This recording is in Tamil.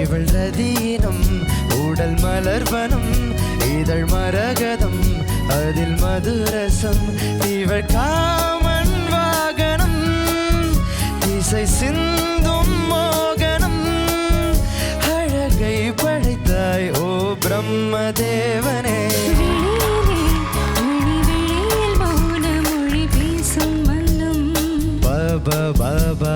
இவள் ரதீனம் உடல் மலர்வனம் இதழ் மரகதம் அதில் மதுரசம் இவள் காமன் வாகனம் இசை சிந்தும் மோகனம். அழகை படைத்தாய் ஓ பிரம்மதேவனே. பாபா பாபா.